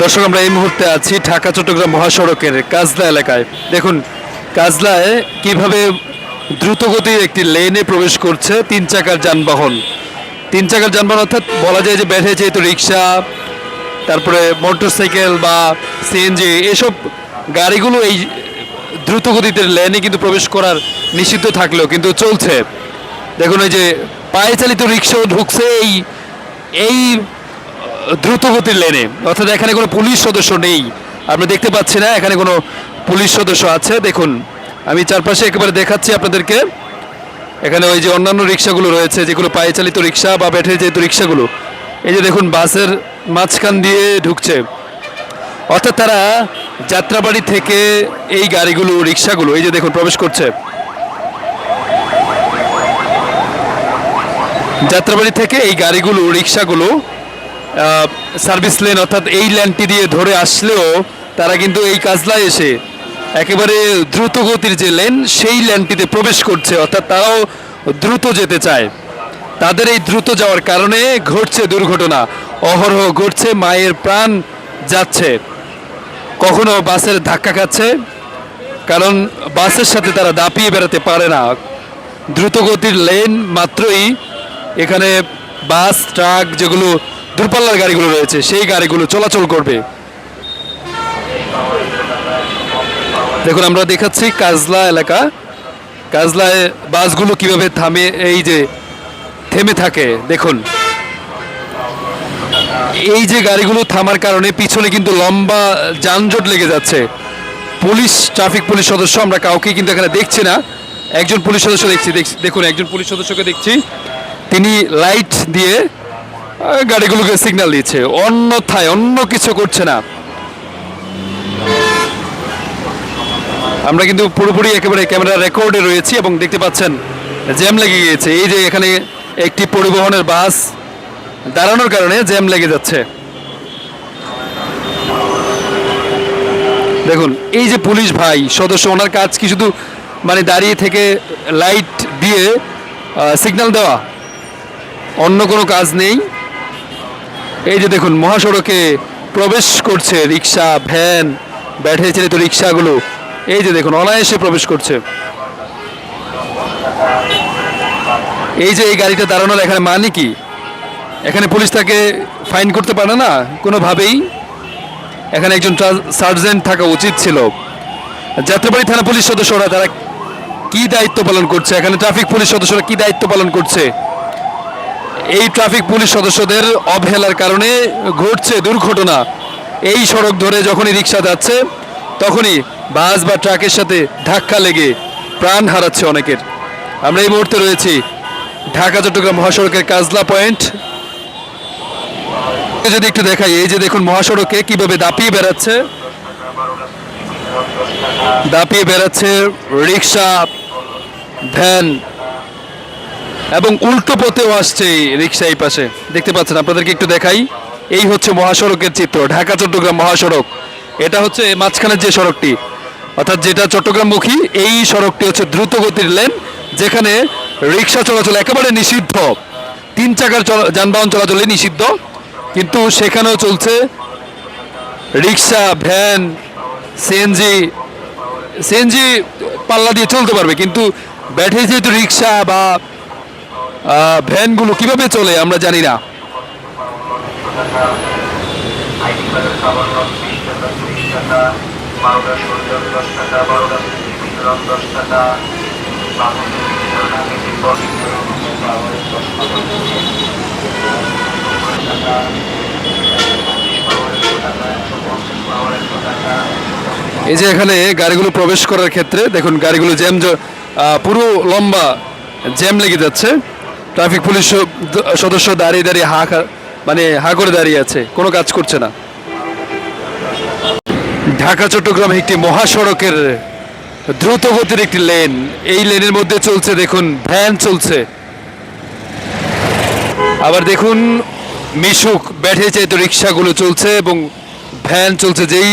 দর্শক, আমরা এই মুহূর্তে আছি ঢাকা, চট্টগ্রাম মহাসড়কের কাজলা এলাকায়। দেখুন, কাজলায় কীভাবে দ্রুতগতির একটি লেনে প্রবেশ করছে তিন চাকার যানবাহন। তিন চাকার যানবাহন অর্থাৎ বলা যায় যে বেড়ে যেহেতু রিক্সা, তারপরে মোটরসাইকেল বা সিএনজি, এসব গাড়িগুলো এই দ্রুতগতিতে লেনে কিন্তু প্রবেশ করার নিষিদ্ধ থাকলেও কিন্তু চলছে। দেখুন, এই যে পায়ে চালিত রিক্সাও ঢুকছে, এই এই দ্রুতগতির লেনে। অর্থাৎ এখানে কোনো পুলিশ সদস্য নেই। আমরা দেখতে পাচ্ছি না, এখানে কোনো পুলিশ সদস্য আছে। দেখুন, আমি চারপাশে একেবারে দেখাচ্ছি আপনাদেরকে। এখানে ওই যে অন্যান্য রিক্সাগুলো রয়েছে যেগুলো পায়ে চালিত রিক্সা বা ব্যাটারি চালিত রিক্সাগুলো। এই যে দেখুন, বাসের মাঝখান দিয়ে ঢুকছে। অর্থাৎ তারা যাত্রাবাড়ি থেকে এই গাড়িগুলো, রিক্সাগুলো, এই যে দেখুন, প্রবেশ করছে। যাত্রাবাড়ি থেকে এই গাড়িগুলো, রিক্সাগুলো সার্ভিস লেন অর্থাৎ এই ল্যানটি দিয়ে ধরে আসলেও তারা কিন্তু এই কাজলায় এসে একেবারে দ্রুত গতির যে লেন সেই ল্যানটিতে প্রবেশ করছে। অর্থাৎ তারাও দ্রুত যেতে চায়। তাদের এই দ্রুত যাওয়ার কারণে ঘটছে দুর্ঘটনা। অহরহ ঘটছে, মায়ের প্রাণ যাচ্ছে। কখনো বাসের ধাক্কা খাচ্ছে, কারণ বাসের সাথে তারা দাপিয়ে বেড়াতে পারে না। দ্রুতগতির লেন মাত্রই এখানে বাস, ট্রাক যেগুলো দূরপাল্লার গাড়িগুলো রয়েছে, সেই গাড়িগুলো চলাচল করবে। দেখুন, আমরা দেখাচ্ছি কাজলা এলাকা। কাজলায় বাসগুলো কীভাবে থামে, এই যে থেমে থাকে, দেখুন। এই যে গাড়িগুলো থামার কারণে পিছনে কিন্তু লম্বা যানজট লেগে যাচ্ছে। পুলিশ, ট্রাফিক পুলিশ সদস্য, আমরা কাউকে কিন্তু এখানে দেখছি না। একজন পুলিশ সদস্য দেখছি, দেখুন, একজন পুলিশ সদস্যকে দেখছি। তিনি লাইট দিয়ে গাড়িগুলোকে সিগন্যাল দিচ্ছে। অন্যথায় অন্য কিছু করছে না। আমরা কিন্তু পুরোপুরি একেবারে ক্যামেরা রেকর্ডে রয়েছি এবং দেখতে পাচ্ছেন, জ্যাম লেগে গিয়েছে। এই যে এখানে একটি পরিবহনের বাস দাঁড়ানোর কারণে জ্যাম লেগে যাচ্ছে। দেখুন, এই যে পুলিশ ভাই, সদস্য, ওনার কাজ কি শুধু মানে দাঁড়িয়ে থেকে লাইট দিয়ে সিগন্যাল দেওয়া? অন্য কোনো কাজ নেই। এই যে দেখুন, মহাসড়কে প্রবেশ করছে রিক্সা, ভ্যান, ব্যাটারি চালিত রিক্সাগুলো। এই যে দেখুন, অনায়াসে প্রবেশ করছে। এই যে এই গাড়িটা দাঁড়ানোর এখানে মানে কি? এখানে পুলিশ তাকে ফাইন করতে পারে না, কোনোভাবেই। এখানে একজন সার্জেন্ট থাকা উচিত ছিল। যাত্রাবাড়ি থানা পুলিশ সদস্যরা তারা কি দায়িত্ব পালন করছে? এখানে ট্রাফিক পুলিশ সদস্যরা কি দায়িত্ব পালন করছে? এই ট্রাফিক পুলিশ সদস্যদের অবহেলার কারণে ঘটছে দুর্ঘটনা। এই সড়ক ধরে যখনই রিক্সা যাচ্ছে, তখনই বাস বা ট্রাকের সাথে ধাক্কা লেগে প্রাণ হারাচ্ছে অনেকের। আমরা এই মুহূর্তে রয়েছি ঢাকা, চট্টগ্রাম মহাসড়কের কাজলা পয়েন্ট। যদি একটু দেখাই, এই যে দেখুন মহাসড়কে কীভাবে দাপিয়ে বেড়াচ্ছে। দাপিয়ে বেড়াচ্ছে রিক্সা ভ্যান এবং উল্টো পথেও আসছে রিক্সা এই পাশে। দেখতে পাচ্ছেন, আপনাদেরকে একটু দেখাই। এই হচ্ছে মহাসড়কের চিত্র, ঢাকা, চট্টগ্রাম মহাসড়ক। এটা হচ্ছে মাঝখানের যে সড়কটি, অর্থাৎ যেটা চট্টগ্রামমুখী, এই সড়কটি হচ্ছে দ্রুত গতির লেন, যেখানে রিক্সা চলাচল একেবারে নিষিদ্ধ। তিন চাকার যানবাহন চলাচলে নিষিদ্ধ, কিন্তু সেখানেও চলছে রিক্সা, ভ্যান সিএনজি সিএনজি পাল্লা দিয়ে চলতে পারবে, কিন্তু ব্যাটারি যেহেতু রিক্সা বা ভ্যানগুলো কীভাবে চলে আমরা জানি না। এই যে এখানে গাড়িগুলো প্রবেশ করার ক্ষেত্রে, দেখুন, গাড়িগুলো জ্যাম পুরো লম্বা জ্যাম লেগে যাচ্ছে। ট্রাফিক পুলিশ সদস্য দাঁড়িয়ে দাঁড়িয়ে হা মানে হা করে দাঁড়িয়ে আছে, কোনো কাজ করছে না। ঢাকা, চট্টগ্রাম একটি মহাসড়কের দ্রুত গতির একটি লেন। এই লেনের মধ্যে চলছে, দেখুন, ভ্যান চলছে। আবার দেখুন, মিশুক ব্যাঠে চাইতো রিক্সাগুলো চলছে এবং ভ্যান চলছে। যেই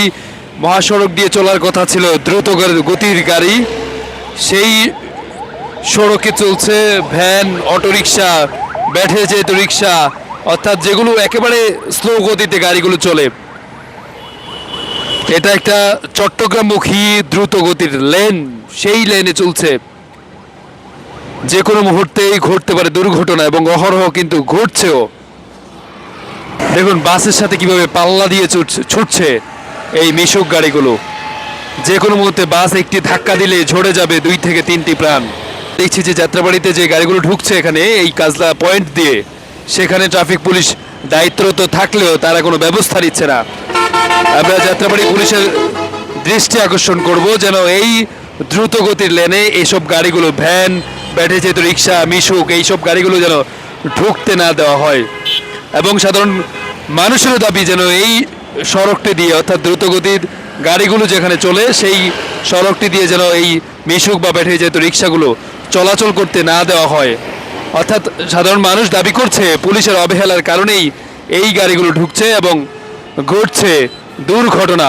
মহাসড়ক দিয়ে চলার কথা ছিল দ্রুত গতির গাড়ি, সেই সড়কে চলছে ভ্যান, অটোরিকশা ব্যাঠে যেহেতু রিক্সা অর্থাৎ যেগুলো একেবারে স্লো গতিতে গাড়িগুলো চলে। এটা একটা চট্টগ্রামমুখী দ্রুত গতির লেন, সেই লেনে চলছে। যে কোনো মুহূর্তেই ঘটতে পারে দুর্ঘটনা এবং অহরহ কিন্তু ঘটছেও। দেখুন, বাসের সাথে কীভাবে পাল্লা দিয়ে ছুটছে এই মিশুক গাড়িগুলো। যে কোনো মুহূর্তে বাস একটি ধাক্কা দিলে ঝরে যাবে দুই থেকে তিনটি প্রাণ। দেখছি যে যাত্রাবাড়িতে যে গাড়িগুলো ঢুকছে এখানে, এই কাজলা পয়েন্ট দিয়ে, সেখানে ট্রাফিক পুলিশ দায়িত্বরত থাকলেও তারা কোনো ব্যবস্থা নিচ্ছে না। আমরা যাত্রাবাড়ি পুলিশের দৃষ্টি আকর্ষণ করব যেন এই দ্রুত গতির লেনে এইসব গাড়িগুলো, ভ্যান ব্যাটে যেহেতু রিক্সা, মিশুক, এইসব গাড়িগুলো যেন ঢুকতে না দেওয়া হয়। এবং সাধারণ মানুষেরও দাবি যেন এই সড়কটি দিয়ে, অর্থাৎ দ্রুতগতির গাড়িগুলো যেখানে চলে, সেই সড়কটি দিয়ে যেন এই মিশুক বা ব্যাটারি চালিত রিক্সাগুলো চলাচল করতে না দেওয়া হয়। অর্থাৎ সাধারণ মানুষ দাবি করছে, পুলিশের অবহেলার কারণেই এই গাড়িগুলো ঢুকছে এবং ঘটছে দুর্ঘটনা।